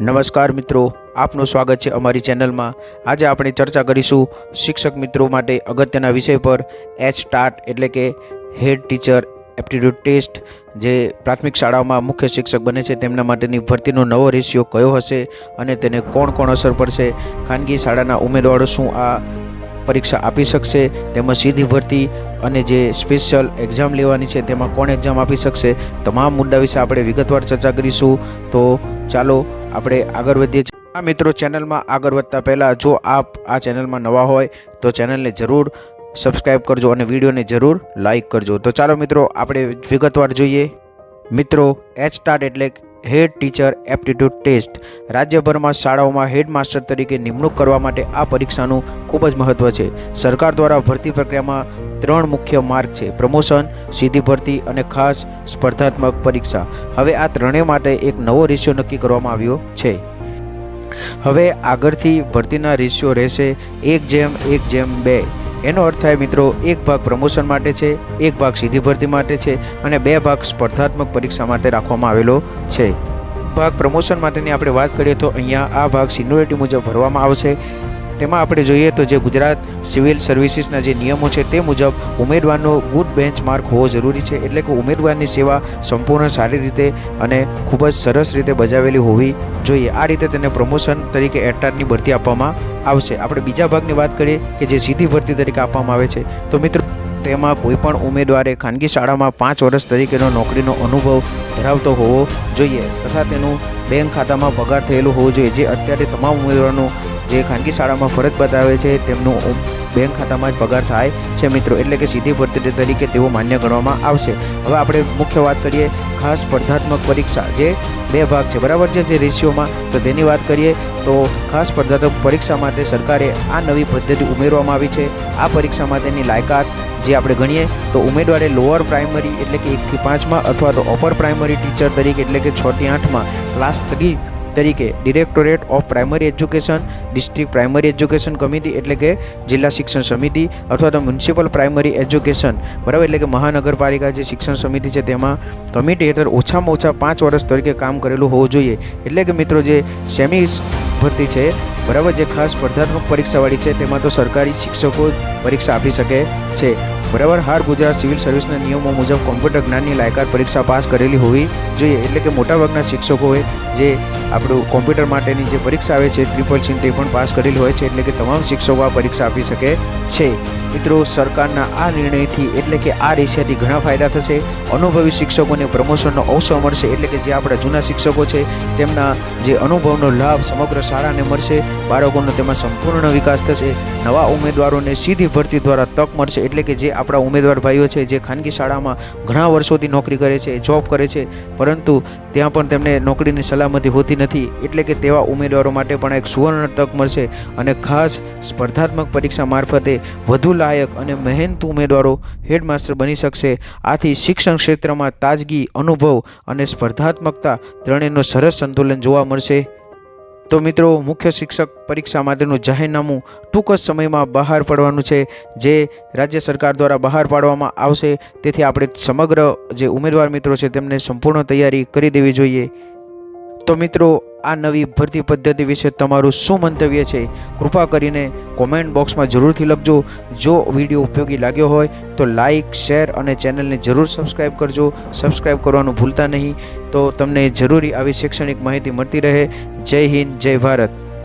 નમસ્કાર મિત્રો, આપનું સ્વાગત છે અમારી ચેનલમાં. આજે આપણે ચર્ચા કરીશું શિક્ષક મિત્રો માટે અગત્યના વિષય પર એચ ટાટ એટલે કે હેડ ટીચર એપ્ટિટ્યૂડ ટેસ્ટ જે પ્રાથમિક શાળાઓમાં મુખ્ય શિક્ષક બને છે. તેમના માટેની ભરતીનો નવો રેશિયો કયો હશે અને તેને કોણ કોણ અસર પડશે? ખાનગી શાળાના ઉમેદવારો શું આ પરીક્ષા આપી શકશે? તેમાં સીધી ભરતી અને જે સ્પેશિયલ એક્ઝામ લેવાની છે, તેમાં કોણ એક્ઝામ આપી શકશે? તમામ મુદ્દા વિશે આપણે વિગતવાર ચર્ચા કરીશું. તો ચાલો આપણે આગળ વધીએ છીએ. આ મિત્રો, ચેનલમાં આગળ વધતા પહેલાં જો આપ આ ચેનલમાં નવા હોય, તો ચેનલને જરૂર સબસ્ક્રાઈબ કરજો અને વિડીયોને જરૂર લાઇક કરજો. તો ચાલો, મિત્રો, આપણે વિગતવાર જોઈએ. મિત્રો એચ સ્ટાર્ટ એટલે હેડ ટીચર એપ્ટિટ્યૂડ ટેસ્ટ. રાજ્યભરમાં શાળાઓમાં હેડ માસ્ટર તરીકે નિમણૂક કરવા માટે આ પરીક્ષાનું ખૂબ જ મહત્ત્વ છે. સરકાર દ્વારા ભરતી પ્રક્રિયામાં ત્રણ મુખ્ય માર્ગ છે. પ્રમોશન, સીધી ભરતી અને ખાસ સ્પર્ધાત્મક પરીક્ષા. હવે આ ત્રણેય માટે એક નવો રેશિયો નક્કી કરવામાં આવ્યો છે. હવે આગળથી ભરતીના રેશિયો રહેશે એક જેમ એક જેમ બે. એનો અર્થ થાય મિત્રો, એક ભાગ પ્રમોશન માટે છે, એક ભાગ સીધી ભરતી માટે છે અને બે ભાગ સ્પર્ધાત્મક પરીક્ષા માટે રાખવામાં આવેલો છે. ભાગ પ્રમોશન માટેની આપણે વાત કરીએ તો અહીંયા આ ભાગ સિનિયોરિટી મુજબ ભરવામાં આવશે. તેમાં આપણે જોઈએ તો જે ગુજરાત સિવિલ સર્વિસીસના જે નિયમો છે તે મુજબ ઉમેદવારનો ગુડ બેન્ચ માર્ક હોવો જરૂરી છે એટલે કે ઉમેદવારની સેવા સંપૂર્ણ સારી રીતે અને ખૂબ જ સરસ રીતે બજાવેલી હોવી જોઈએ. આ રીતે તેને પ્રમોશન તરીકે એટારની ભરતી આપવામાં આવશે. આપણે બીજા ભાગની વાત કરીએ કે જે સીધી ભરતી તરીકે આપવામાં આવે છે. તો મિત્રો, તેમાં કોઈપણ ઉમેદવારે ખાનગી શાળામાં પાંચ વર્ષ તરીકેનો નોકરીનો અનુભવ ધરાવતો હોવો જોઈએ તથા તેનું બેંક ખાતામાં પગાર થયેલો હોવો જોઈએ. જે અત્યારે તમામ ઉમેદવારોનું જે ખાનગી શાળામાં ફરજ બતાવે છે, તેમનું બેંક ખાતામાં જ પગાર થાય છે મિત્રો, એટલે કે સીધી ભરતી તરીકે તેઓ માન્ય ગણવામાં આવશે. હવે આપણે મુખ્ય વાત કરીએ ખાસ સ્પર્ધાત્મક પરીક્ષા, જે બે ભાગ છે. બરાબર છે, જે રેશિયોમાં તો તેની વાત કરીએ તો ખાસ સ્પર્ધાત્મક પરીક્ષા માટે સરકારે આ નવી પદ્ધતિ ઉમેરવામાં આવી છે. આ પરીક્ષા માટેની લાયકાત જે આપણે ગણીએ તો ઉમેદવારે લોઅર પ્રાઇમરી એટલે કે એકથી પાંચમાં અથવા તો અપર પ્રાઇમરી ટીચર તરીકે એટલે કે છથી આઠમાં ક્લાસ થ્રી તરીકે directorate of primary education district primary education committee એટલે કે જિલ્લા શિક્ષણ સમિતિ અથવા તો મ્યુનિસિપલ પ્રાઇમરી એજ્યુકેશન બરાબર? એટલે કે મહાનગરપાલિકા જે શિક્ષણ સમિતિ છે તેમાં કમિટી હેઠળ ઓછામાં ઓછા પાંચ વર્ષ તરીકે કામ કરેલું હોવું જોઈએ. એટલે કે મિત્રો જે સેમી ભરતી છે, બરાબર? જે ખાસ સ્પર્ધાત્મક પરીક્ષાવાળી છે, તેમાં તો સરકારી શિક્ષકો પરીક્ષા આપી શકે છે. બરાબર? હાર ગુજરાત સિવિલ સર્વિસના નિયમો મુજબ કોમ્પ્યુટર જ્ઞાનની લાયકાત પરીક્ષા પાસ કરેલી હોવી જોઈએ. એટલે કે મોટાભાગના શિક્ષકોએ જે આપણું કોમ્પ્યુટર માટેની જે પરીક્ષા આવે છે, ટ્રિપલ સીન તે પણ પાસ કરેલી હોય છે, એટલે કે તમામ શિક્ષકો આ પરીક્ષા આપી શકે છે. મિત્રો, સરકારના આ નિર્ણયથી એટલે કે આ રેશિયાથી ઘણા ફાયદા થશે. અનુભવી શિક્ષકોને પ્રમોશનનો અવસર મળશે, એટલે કે જે આપણા જૂના શિક્ષકો છે, તેમના જે અનુભવનો લાભ સમગ્ર શાળાને મળશે. બાળકોનો તેમાં સંપૂર્ણ વિકાસ થશે. નવા ઉમેદવારોને સીધી ભરતી દ્વારા તક મળશે, એટલે કે જે આપણા ઉમેદવાર ભાઈઓ છે, જે ખાનગી શાળામાં ઘણા વર્ષોથી નોકરી કરે છે, જોબ કરે છે પરંતુ ત્યાં પણ તેમને નોકરીની સલામતી હોતી નથી. એટલે કે તેવા ઉમેદવારો માટે પણ એક સુવર્ણ તક મળશે અને ખાસ સ્પર્ધાત્મક પરીક્ષા મારફતે વધુ લાયક અને મહેનતુ ઉમેદવારો હેડમાસ્ટર બની શકશે. આથી શિક્ષણ ક્ષેત્રમાં તાજગી, અનુભવ અને સ્પર્ધાત્મકતા ત્રણેયનું સરસ સંતુલન જોવા મળશે. તો મિત્રો, મુખ્ય શિક્ષક પરીક્ષા માટેનું જાહેરનામું ટૂંક જ સમયમાં બહાર પાડવાનું છે. જે રાજ્ય સરકાર દ્વારા બહાર પાડવામાં આવશે, તેથી આપણે સમગ્ર જે ઉમેદવાર મિત્રો છે, તેમને સંપૂર્ણ તૈયારી કરી દેવી જોઈએ. તો મિત્રો આ નવી ભરતી પદ્ધતિ વિશે તમારું શું મંતવ્ય છે, કૃપા કરીને કોમેન્ટ બોક્સમાં જરૂરથી લખજો. જો વીડિયો ઉપયોગી લાગ્યો હોય, તો લાઈક શેર અને ચેનલને જરૂર સબસ્ક્રાઇબ કરજો. સબસ્ક્રાઇબ કરવાનું ભૂલતા નહીં. તો તમને જરૂરી આવી શૈક્ષણિક માહિતી મળતી રહે. જય હિન્દ, જય ભારત.